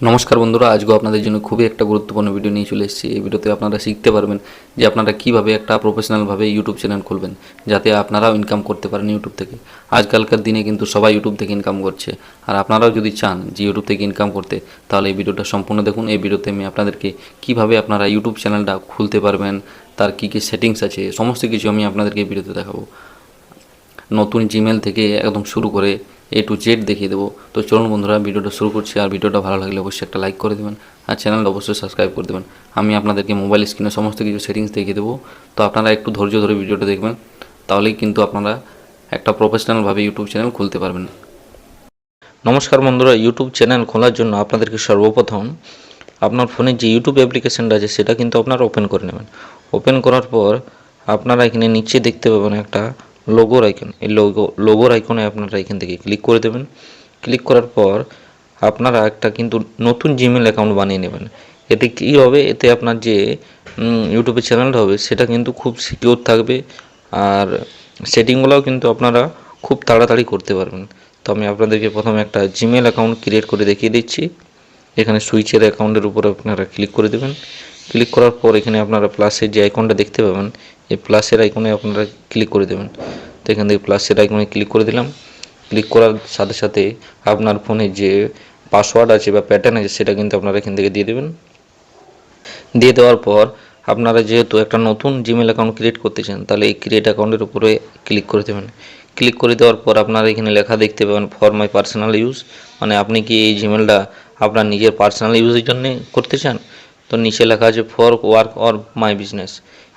নমস্কার বন্ধুরা আজকে আপনাদের জন্য খুবই একটা গুরুত্বপূর্ণ ভিডিও নিয়ে চলে এসেছি। এই ভিডিওতে আপনারা শিখতে পারবেন যে আপনারা কীভাবে একটা প্রফেশনালভাবে ইউটিউব চ্যানেল খুলবেন, যাতে আপনারাও ইনকাম করতে পারেন ইউটিউব থেকে। আজকালকার দিনে কিন্তু সবাই ইউটিউব থেকে ইনকাম করছে। আর আপনারাও যদি চান যে ইউটিউব থেকে ইনকাম করতে, তাহলে এই ভিডিওটা সম্পূর্ণ দেখুন। এই ভিডিওতে আমি আপনাদেরকে কীভাবে আপনারা ইউটিউব চ্যানেলটা খুলতে পারবেন, তার কী কী সেটিংস আছে, সমস্ত কিছু আমি আপনাদেরকে এই ভিডিওতে দেখাবো। নতুন জিমেল থেকে একদম শুরু করে এ টু জেড দেখিয়ে দেবো। তো চলুন বন্ধুরা, ভিডিওটা শুরু করছি আর ভিডিওটা ভালো লাগলে অবশ্যই একটা লাইক করে দেবেন আর চ্যানেলটা অবশ্যই সাবস্ক্রাইব করে দেবেন। আমি আপনাদেরকে মোবাইল স্ক্রিনে সমস্ত কিছু সেটিংস দেখিয়ে দেবো। তো আপনারা একটু ধৈর্য ধরে ভিডিওটা দেখবেন, তাহলেই কিন্তু আপনারা একটা প্রফেশনালভাবে ইউটিউব চ্যানেল খুলতে পারবেন। নমস্কার বন্ধুরা ইউটিউব চ্যানেল খোলার জন্য আপনাদেরকে সর্বপ্রথম আপনার ফোনে যে ইউটিউব অ্যাপ্লিকেশনটা আছে, সেটা কিন্তু আপনারা ওপেন করে নেবেন। ওপেন করার পর আপনারা এখানে নিচে দেখতে পাবেন একটা লোগোর আইকন এই লোগো লোগোর আইকনে আপনারা এখান থেকে ক্লিক করে দেবেন। ক্লিক করার পর আপনারা একটা কিন্তু নতুন জিমেল অ্যাকাউন্ট বানিয়ে নেবেন। এতে কী হবে? এতে আপনার যে ইউটিউবের চ্যানেলটা হবে, সেটা কিন্তু খুব সিকিওর থাকবে। আর সেটিংগুলোও কিন্তু আপনারা খুব তাড়াতাড়ি করতে পারবেন। তো আমি আপনাদেরকে প্রথমে একটা জিমেল অ্যাকাউন্ট ক্রিয়েট করে দেখিয়ে দিচ্ছি। এখানে সুইচের অ্যাকাউন্টের উপরে আপনারা ক্লিক করে দেবেন। ক্লিক করার পর এখানে আপনারা প্লাসের যে আইকনটা দেখতে পাবেন এই প্লাসের আইকনে আপনারা ক্লিক করে দেবেন। তো এখান থেকে প্লাসের আইকনে ক্লিক করে দিলাম। ক্লিক করার সাথে সাথে আপনার ফোনে যে পাসওয়ার্ড আছে বা প্যাটার্ন আছে, সেটা কিন্তু আপনারা এখান থেকে দিয়ে দেবেন। দিয়ে দেওয়ার পর আপনারা যেহেতু একটা নতুন জিমেল অ্যাকাউন্ট ক্রিয়েট করতে চান, তাহলে এই ক্রিয়েট অ্যাকাউন্টের উপরে ক্লিক করে দেবেন। ক্লিক করে দেওয়ার পর আপনারা এখানে লেখা দেখতে পাবেন ফর মাই পার্সোনাল ইউজ মানে আপনি কি এই জিমেলটা আপনার নিজের পার্সোনাল ইউজের জন্য করতে চান? তো নিচে লেখা আছে for work or my business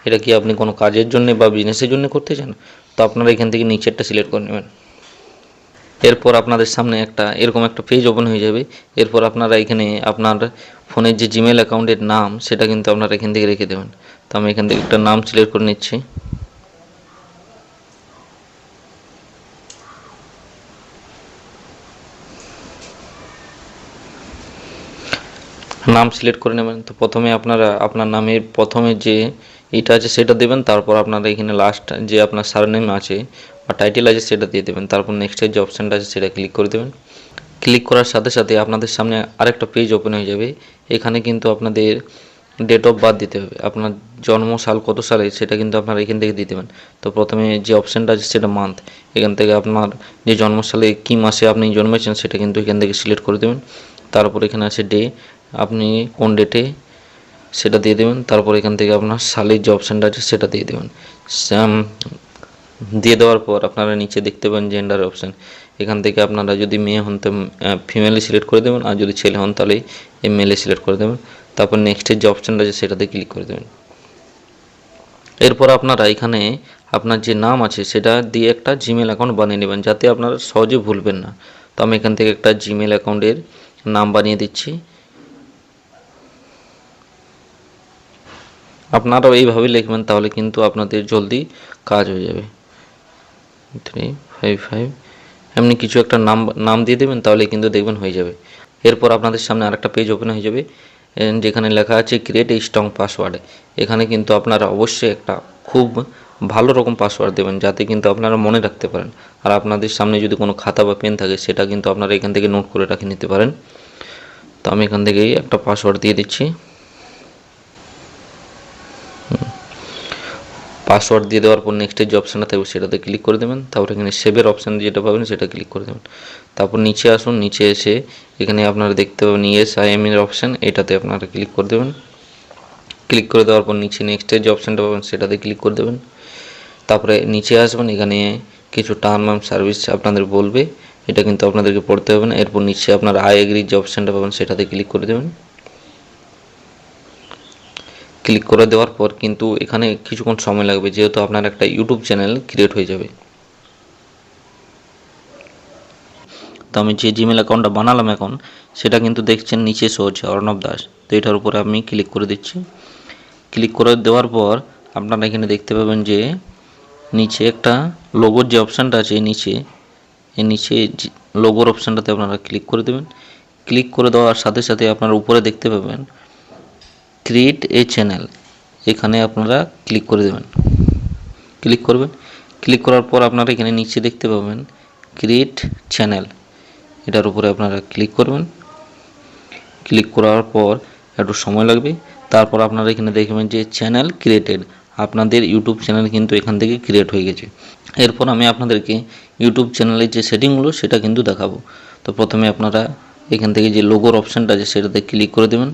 এটা কি আপনি কোনো কাজের জন্য বা বিজনেসের জন্য করতে চান? তো আপনারা এখান থেকে নিচেরটা সিলেক্ট করে নেবেন। এরপর আপনাদের সামনে একটা, এরকম একটা পেজ ওপেন হয়ে যাবে। এরপর আপনারা এখানে আপনার ফোনের যে জিমেল অ্যাকাউন্টের নাম, সেটা কিন্তু আপনারা এখান থেকে রেখে দেবেন। তো আমি এখান থেকে একটা নাম সিলেক্ট করে নিচ্ছি। নাম সিলেক্ট করে নেবেন। তো প্রথমে আপনারা, আপনার নামের প্রথমে যে এটা আছে, সেটা দেবেন, তারপর আপনারা এখানে লাস্ট যে আপনার সারনেম আছে, বা টাইটেল আছে, সেটা দিয়ে দেবেন। তারপর নেক্সটের যে অপশানটা আছে, সেটা ক্লিক করে দেবেন। ক্লিক করার সাথে সাথে আপনাদের সামনে আরেকটা পেজ ওপেন হয়ে যাবে। এখানে কিন্তু আপনাদের ডেট অফ বার্থ দিতে হবে। আপনার জন্ম সাল কত সালে, সেটা কিন্তু আপনারা এখান থেকে দিয়ে দেবেন। তো প্রথমে যে অপশানটা আছে, সেটা মান্থ এখান থেকে আপনার যে জন্ম সালে কী মাসে আপনি জন্মেছেন, সেটা কিন্তু এখান থেকে সিলেক্ট করে দেবেন। তারপর এখানে আছে ডে আপনি কোন ডেটে সেটা দিয়ে দেবেন। তারপর এখান থেকে আপনার সালের যে অপশানটা আছে সেটা দিয়ে দেবেন। দিয়ে দেওয়ার পর আপনারা নিচে দেখতে পাবেন জেন্ডার অপশান এখান থেকে আপনারা যদি মেয়ে হন, তো ফিমেলে সিলেক্ট করে দেবেন। আর যদি ছেলে হন, তাহলে এই মেলে সিলেক্ট করে দেবেন। তারপর নেক্সটের যে অপশানটা আছে, সেটাতে ক্লিক করে দেবেন। এরপর আপনারা এখানে আপনার যে নাম আছে, সেটা দিয়ে একটা জিমেল অ্যাকাউন্ট বানিয়ে নেবেন, যাতে আপনারা সহজে ভুলবেন না। তো আমি এখান থেকে একটা জিমেল অ্যাকাউন্টের নাম বানিয়ে দিচ্ছি। আপনারাও এইভাবে লিখবেন, তাহলে কিন্তু আপনাদের জলদি কাজ হয়ে যাবে। থ্রি ফাইভ ফাইভ এমনি কিছু একটা নাম নাম দিয়ে দেবেন, তাহলে কিন্তু দেখবেন হয়ে যাবে। এরপর আপনাদের সামনে আরেকটা পেজ ওপেন হয়ে যাবে যেখানে লেখা আছে ক্রিয়েট এ স্ট্রং পাসওয়ার্ড এখানে কিন্তু আপনারা অবশ্যই একটা খুব ভালো রকম পাসওয়ার্ড দেবেন, যাতে কিন্তু আপনারা মনে রাখতে পারেন। আর আপনাদের সামনে যদি কোনো খাতা বা পেন থাকে, সেটা কিন্তু আপনারা এখান থেকে নোট করে রাখে নিতে পারেন। তো আমি এখান থেকেই একটা পাসওয়ার্ড দিয়ে দিচ্ছি। পাসওয়ার্ড দিয়ে দেওয়ার পর নেক্সটের যে অপশানটা থাকবে সেটাতে ক্লিক করে দেবেন। তারপর এখানে সেভের অপশান যেটা পাবেন সেটা ক্লিক করে দেবেন। তারপর নিচে আসুন, নিচে এসে এখানে আপনারা দেখতে পাবেন ইএস আই এম এর অপশান এটাতে আপনারা ক্লিক করে দেবেন। ক্লিক করে দেওয়ার পর নিচে নেক্সটের যে অপশানটা পাবেন সেটাতে ক্লিক করে দেবেন। তারপরে নিচে আসবেন, এখানে কিছু টার্ম অ্যান্ড সার্ভিস আপনাদের বলবে। এটা কিন্তু আপনাদেরকে পড়তে হবে না। এরপর নিচে আপনার আই এগ্রির যে অপশানটা পাবেন সেটাতে ক্লিক করে দেবেন। ক্লিক করে দেওয়ার পর কিন্তু এখানে কিছুক্ষণ সময় লাগবে, যেহেতু আপনার একটা ইউটিউব চ্যানেল ক্রিয়েট হয়ে যাবে। তো আমি যে জিমেল অ্যাকাউন্টটা বানালাম এখন, সেটা কিন্তু দেখছেন নিচে শো হচ্ছে অর্ণব দাস। তো এটার উপরে আমি ক্লিক করে দিচ্ছি। ক্লিক করে দেওয়ার পর আপনারা এখানে দেখতে পাবেন যে নিচে একটা লোগোর যে অপশানটা আছে নিচে, এই নিচে লোগোর অপশানটাতে আপনারা ক্লিক করে দেবেন। ক্লিক করে দেওয়ার সাথে সাথে আপনারা উপরে দেখতে পাবেন ক্রিয়েট এ চ্যানেল এখানে আপনারা ক্লিক করে দেবেন। ক্লিক করবেন। ক্লিক করার পর আপনারা এখানে নিচে দেখতে পাবেন ক্রিয়েট চ্যানেল এটার উপরে আপনারা ক্লিক করবেন। ক্লিক করার পর একটু সময় লাগবে। তারপর আপনারা এখানে দেখবেন যে চ্যানেল ক্রিয়েটেড আপনাদের ইউটিউব চ্যানেল কিন্তু এখান থেকে ক্রিয়েট হয়ে গেছে। এরপর আমি আপনাদেরকে ইউটিউব চ্যানেলের যে সেটিংগুলো সেটা কিন্তু দেখাবো। তো প্রথমে আপনারা এখান থেকে যে লোগোর অপশানটা আছে, সেটাতে ক্লিক করে দেবেন।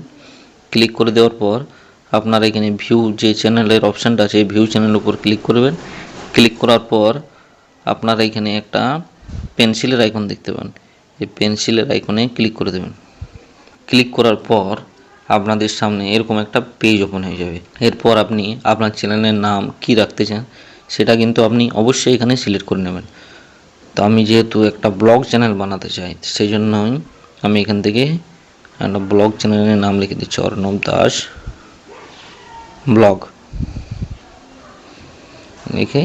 ক্লিক করে দেওয়ার পর আপনারা এখানে ভিউ যে চ্যানেলের অপশানটা আছে ভিউ চ্যানেলের উপর ক্লিক করবেন। ক্লিক করার পর আপনারা এখানে একটা পেন্সিলের আইকন দেখতে পান। এই পেন্সিলের আইকনে ক্লিক করে দেবেন। ক্লিক করার পর আপনাদের সামনে এরকম একটা পেজ ওপেন হয়ে যাবে। এরপর আপনি আপনার চ্যানেলের নাম কি রাখতে চান, সেটা কিন্তু আপনি অবশ্যই এখানে সিলেক্ট করে নেবেন। তো আমি যেহেতু একটা ব্লগ চ্যানেল বানাতে চাই, সেই জন্যই আমি এখান থেকে একটা ব্লগ চ্যানেলের নাম লিখে দিচ্ছি অর্ণব দাস ব্লগ লিখে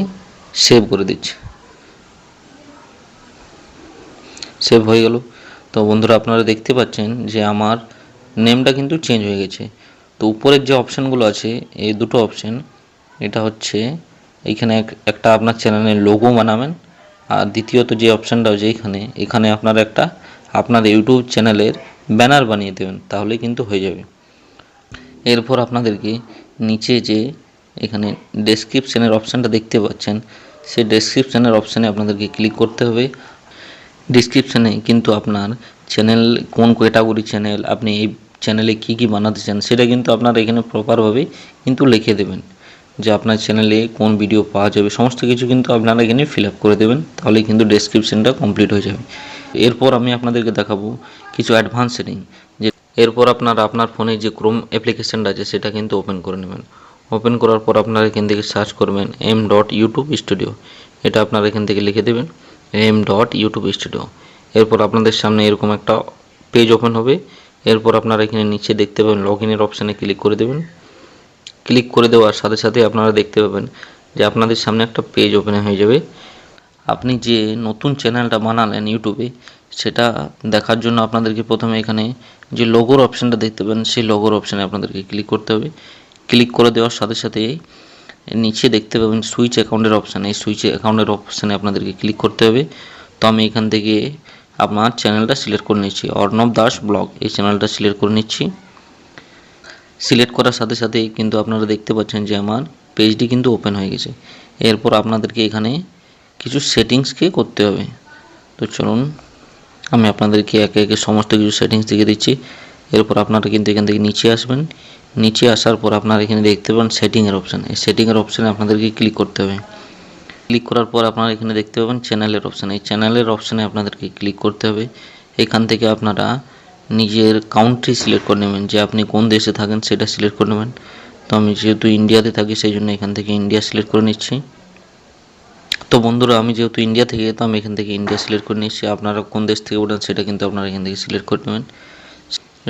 সেভ করে দিচ্ছি সেভ হয়ে গেল তো বন্ধুরা আপনারা দেখতে পাচ্ছেন যে আমার নেমটা কিন্তু চেঞ্জ হয়ে গেছে তো উপরের যে অপশানগুলো আছে এই দুটো অপশান এটা হচ্ছে এইখানে এক- একটা আপনার চ্যানেলের লোগো বানাবেন আর দ্বিতীয়ত যে অপশানটা আছে এইখানে এখানে আপনার একটা আপনার ইউটিউব চ্যানেলের ব্যানার বানিয়ে দেবেন তাহলে কিন্তু হয়ে যাবে। এরপর আপনাদেরকে নিচে যে এখানে ডেসক্রিপশানের অপশানটা দেখতে পাচ্ছেন, সেই ডেসক্রিপশনের অপশানে আপনাদেরকে ক্লিক করতে হবে। ডিসক্রিপশানে কিন্তু আপনার চ্যানেল কোন ক্যাটাগরি চ্যানেল আপনি এই চ্যানেলে কি কি বানাতে চান, সেটা কিন্তু আপনারা এখানে প্রপারভাবে কিন্তু লিখে দেবেন। যে আপনার চ্যানেলে কোন ভিডিও পাওয়া যাবে, সমস্ত কিছু কিন্তু আপনারা এখানে ফিল করে দেবেন তাহলে কিন্তু ডেসক্রিপশনটা কমপ্লিট হয়ে যাবে। এরপর আমি আপনাদেরকে দেখাবো কিছু অ্যাডভান্স সেটিং যে এরপর আপনারা আপনার ফোনে যে ক্রোম অ্যাপ্লিকেশনটা আছে, সেটা কিন্তু ওপেন করে নেবেন। ওপেন করার পর আপনারা এখান থেকে সার্চ করবেন এম ডট ইউটিউব স্টুডিও এটা আপনারা এখান থেকে লিখে দেবেন এম ডট ইউটিউব স্টুডিও এরপর আপনাদের সামনে এরকম একটা পেজ ওপেন হবে। এরপর আপনারা এখানে নিচে দেখতে পাবেন লগ ইনের অপশানে ক্লিক করে দেবেন। ক্লিক করে দেওয়ার সাথে সাথে আপনারা দেখতে পাবেন যে আপনাদের সামনে একটা পেজ ওপেন হয়ে যাবে। আপনি যে নতুন চ্যানেলটা বানালেন ইউটিউবে, সেটা দেখার জন্য আপনাদেরকে প্রথমে এখানে যে লোগোর অপশানটা দেখতে পাবেন, সেই লোগোর অপশানে আপনাদেরকে ক্লিক করতে হবে। ক্লিক করে দেওয়ার সাথে সাথে নিচে দেখতে পাবেন সুইচ অ্যাকাউন্টের অপশান এই সুইচ অ্যাকাউন্টের অপশানে আপনাদেরকে ক্লিক করতে হবে। তো আমি এখান থেকে আপনার চ্যানেলটা সিলেক্ট করে নিচ্ছি, অর্ণব দাস ব্লগ এই চ্যানেলটা সিলেক্ট করে নিচ্ছি। সিলেক্ট করার সাথে সাথেই কিন্তু আপনারা দেখতে পাচ্ছেন যে আমার পেজটি কিন্তু ওপেন হয়ে গেছে। এরপর আপনাদেরকে এখানে কিছু সেটিংসকে করতে হবে। তো চলুন, আমি আপনাদেরকে একে একে সমস্ত কিছু সেটিংস দেখিয়ে দিচ্ছি। এরপর আপনারা কিন্তু এখান থেকে নিচে আসবেন। নিচে আসার পর আপনারা এখানে দেখতে পাবেন সেটিংয়ের অপশান এই সেটিংয়ের অপশানে আপনাদেরকে ক্লিক করতে হবে। ক্লিক করার পর আপনারা এখানে দেখতে পাবেন চ্যানেলের অপশান এই চ্যানেলের অপশানে আপনাদেরকে ক্লিক করতে হবে। এখান থেকে আপনারা নিজের কাউন্ট্রি সিলেক্ট করে নেবেন। যে আপনি কোন দেশে থাকেন সেটা সিলেক্ট করে নেবেন। তো আমি যেহেতু ইন্ডিয়াতে থাকি, সেই জন্য এখান থেকে ইন্ডিয়া সিলেক্ট করে নিচ্ছি। তো বন্ধুরা, আমি যেহেতু ইন্ডিয়া থেকে আমি এখান থেকে ইন্ডিয়া সিলেক্ট করে নিচ্ছি আপনারা কোন দেশ থেকে ওঠেন সেটা কিন্তু আপনারা এখান থেকে সিলেক্ট করে নেবেন।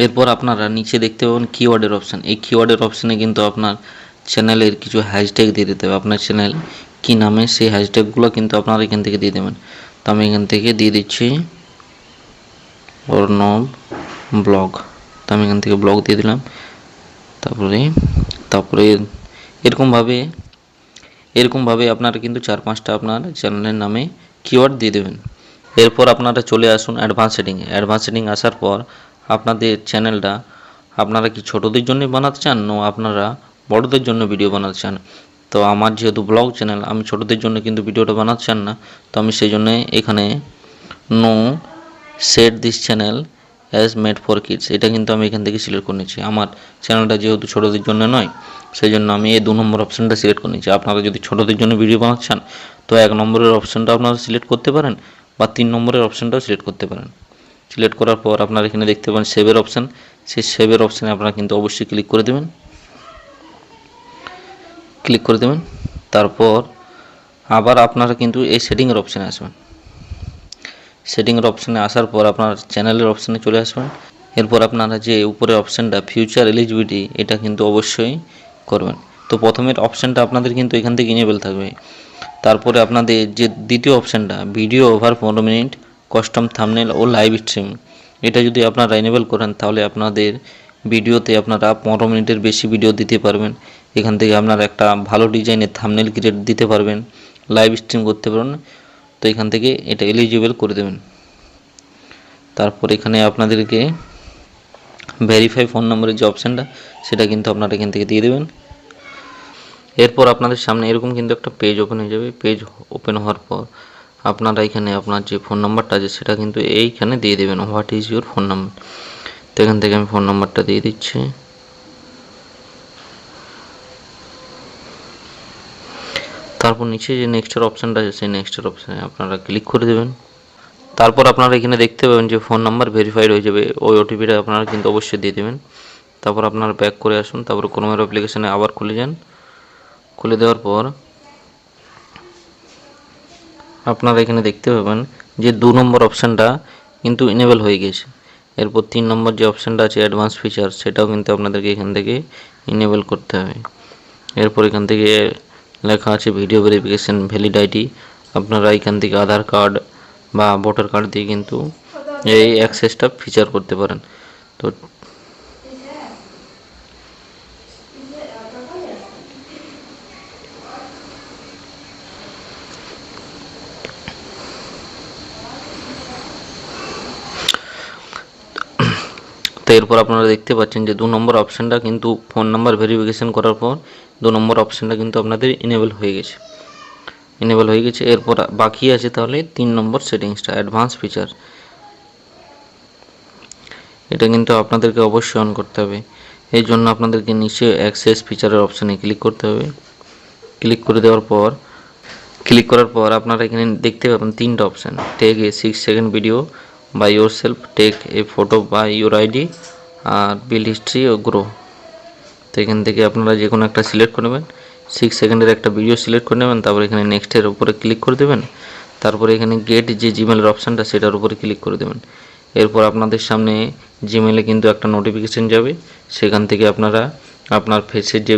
এরপর আপনারা নিচে দেখতে পাবেন কিওয়ার্ডের অপশান এই কিওয়ার্ডের অপশানে কিন্তু আপনার চ্যানেলের কিছু হ্যাশট্যাগ দিয়ে দিতে হবে। আপনার চ্যানেল কী নামে, সেই হ্যাশট্যাগুলো কিন্তু আপনারা এখান থেকে দিয়ে দেবেন। তো আমি এখান থেকে দিয়ে দিচ্ছি অর্ণব ব্লগ। তো আমি এখান থেকে ব্লগ দিয়ে দিলাম। তারপরে তারপরে এরকমভাবে এরকমভাবে আপনারা কিন্তু চার পাঁচটা আপনার চ্যানেলের নামে কিওয়ার্ড দিয়ে দেবেন। এরপর আপনারা চলে আসুন অ্যাডভান্স সেটিংয়ে অ্যাডভান্স সেটিং আসার পর আপনাদের চ্যানেলটা আপনারা কি ছোটোদের জন্য বানাতে চান? না, আপনারা বড়দের জন্য ভিডিও বানাতে চান। তো আমার যেহেতু ব্লগ চ্যানেল আমি ছোটোদের জন্য কিন্তু ভিডিওটা বানাতে চান না। তো আমি সেই জন্য এখানে no set this channel as made for kids এটা কিন্তু আমি এখান থেকে সিলেক্ট করে নিচ্ছি। আমার চ্যানেলটা যেহেতু ছোটোদের জন্য নয় সেই জন্য আমি এই দু নম্বর অপশানটা সিলেক্ট করে নিচ্ছি। আপনারা যদি ছোটোদের জন্য ভিডিও বানাচ্ছেন, তো এক নম্বরের অপশানটা আপনারা সিলেক্ট করতে পারেন বা তিন নম্বরের অপশানটাও সিলেক্ট করতে পারেন। সিলেক্ট করার পর আপনারা এখানে দেখতে পাবেন সেভের অপশান সেই সেভের অপশানে আপনারা কিন্তু অবশ্যই ক্লিক করে দেবেন। ক্লিক করে দেবেন। তারপর আবার আপনারা কিন্তু এই সেটিংয়ের অপশানে আসবেন। সেটিংয়ের অপশানে আসার পর আপনার চ্যানেলের অপশানে চলে আসবেন। এরপর আপনারা যে উপরে অপশানটা ফিউচার এলিজিবিলিটি এটা কিন্তু অবশ্যই করবেন। তো প্রথমের অপশানটা আপনাদের কিন্তু এখান থেকে ইনেবল থাকবে। তারপরে আপনাদের যে দ্বিতীয় অপশানটা ভিডিও ওভার পনেরো মিনিট কাস্টম থামনেল ও লাইভ স্ট্রিম এটা যদি আপনারা এনেবল করেন, তাহলে আপনাদের ভিডিওতে আপনারা পনেরো মিনিটের বেশি ভিডিও দিতে পারবেন। এখান থেকে আপনারা একটা ভালো ডিজাইনের থামনেল ক্রিয়েট দিতে পারবেন। লাইভ স্ট্রিম করতে পারবেন। তো এখান থেকে এটা এলিজিবল করে দেবেন। তারপর এখানে আপনাদেরকে ভেরিফাই ফোন নম্বরের যে অপশানটা সেটা কিন্তু আপনারা এখান থেকে দিয়ে দেবেন। এরপর আপনাদের সামনে এরকম কিন্তু একটা পেজ ওপেন হয়ে যাবে। পেজ ওপেন হওয়ার পর আপনারা এখানে আপনার যে ফোন নাম্বারটা আছে, সেটা কিন্তু এইখানে দিয়ে দেবেন। What is your phone number তো এখান থেকে আমি ফোন নাম্বারটা দিয়ে দিচ্ছি। তারপর নিচে যে নেক্সটের অপশানটা আছে, সেই নেক্সটের অপশানে আপনারা ক্লিক করে দেবেন। তারপর আপনারা এখানে দেখতে পাবেন যে ফোন নাম্বার ভেরিফাইড হয়ে যাবে। ওই ওটিপিটা আপনারা কিন্তু অবশ্যই দিয়ে দেবেন। তারপর আপনারা ব্যাক করে আসুন। তারপর কোনো অ্যাপ্লিকেশানে আবার খুলে যান। খুলে দেওয়ার পর আপনারা এখানে দেখতে পাবেন যে দু নম্বর অপশানটা কিন্তু ইনেবল হয়ে গেছে এরপর তিন নম্বর যে অপশানটা আছে অ্যাডভান্স ফিচার সেটাও কিন্তু আপনাদেরকে এখান থেকে ইনেবল করতে হবে। এরপর এখান থেকে লেখা আছে ভিডিও ভেরিফিকেশন ভ্যালিড আইডি। আপনারা এখান থেকে আধার কার্ড বা ভোটার কার্ড দিয়ে কিন্তু এই অ্যাক্সেসটা ফিচার করতে পারেন। তো তো এরপর আপনারা দেখতে পাচ্ছেন যে দু নম্বর অপশানটা কিন্তু ফোন নাম্বার ভেরিফিকেশন করার পর দু নম্বর অপশানটা কিন্তু আপনাদের ইনেবল হয়ে গেছে। ইনেবল হয়ে গেছে, এরপর বাকি আছে তাহলে তিন নম্বর সেটিংসটা অ্যাডভান্স ফিচার এটা কিন্তু আপনাদেরকে অবশ্যই অন করতে হবে। এই জন্য আপনাদেরকে নিচে অ্যাক্সেস ফিচারের অপশানে ক্লিক করতে হবে। ক্লিক করে দেওয়ার পর ক্লিক করার পর আপনারা এখানে দেখতে পাবেন তিনটা option take a six second video by yourself take a photo by your ID R bill history ও গ্রো তো এখান থেকে আপনারা যে কোনো একটা সিলেক্ট করে নেবেন। সিক্স সেকেন্ডের একটা ভিডিও সিলেক্ট করে নেবেন, তারপর এখানে নেক্সটের উপরে ক্লিক করে দেবেন। তারপরে এখানে গেট যে জিমেলের অপশানটা সেটার উপরে ক্লিক করে দেবেন। এরপর আপনাদের সামনে জিমেলে কিন্তু একটা নোটিফিকেশান যাবে। সেখান থেকে আপনারা আপনার ফেসের যে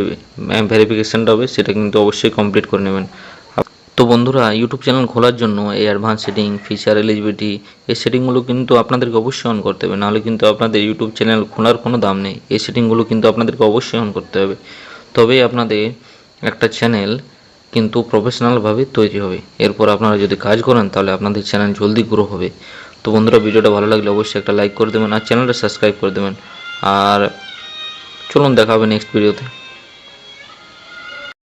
ভেরিফিকেশানটা হবে, সেটা কিন্তু অবশ্যই কমপ্লিট করে নেবেন। তো বন্ধুরা ইউটিউব চ্যানেল খোলার জন্য এই অ্যাডভান্স সেটিং ফিচার এলিজিবিলিটি এই সেটিংগুলো কিন্তু আপনাদেরকে অবশ্যই অন করতে হবে। নাহলে কিন্তু আপনাদের ইউটিউব চ্যানেল খোলার কোনো দাম নেই। এই সেটিংগুলো কিন্তু আপনাদেরকে অবশ্যই অন করতে হবে। তবেই আপনাদের একটা চ্যানেল কিন্তু প্রফেশনালভাবে তৈরি হবে। এরপর আপনারা যদি কাজ করেন, তাহলে আপনাদের চ্যানেল জলদি গ্রো হবে। তো বন্ধুরা, ভিডিওটা ভালো লাগলে অবশ্যই একটা লাইক করে দেবেন আর চ্যানেলটা সাবস্ক্রাইব করে দেবেন। আর চলুন, দেখা হবে নেক্সট ভিডিওতে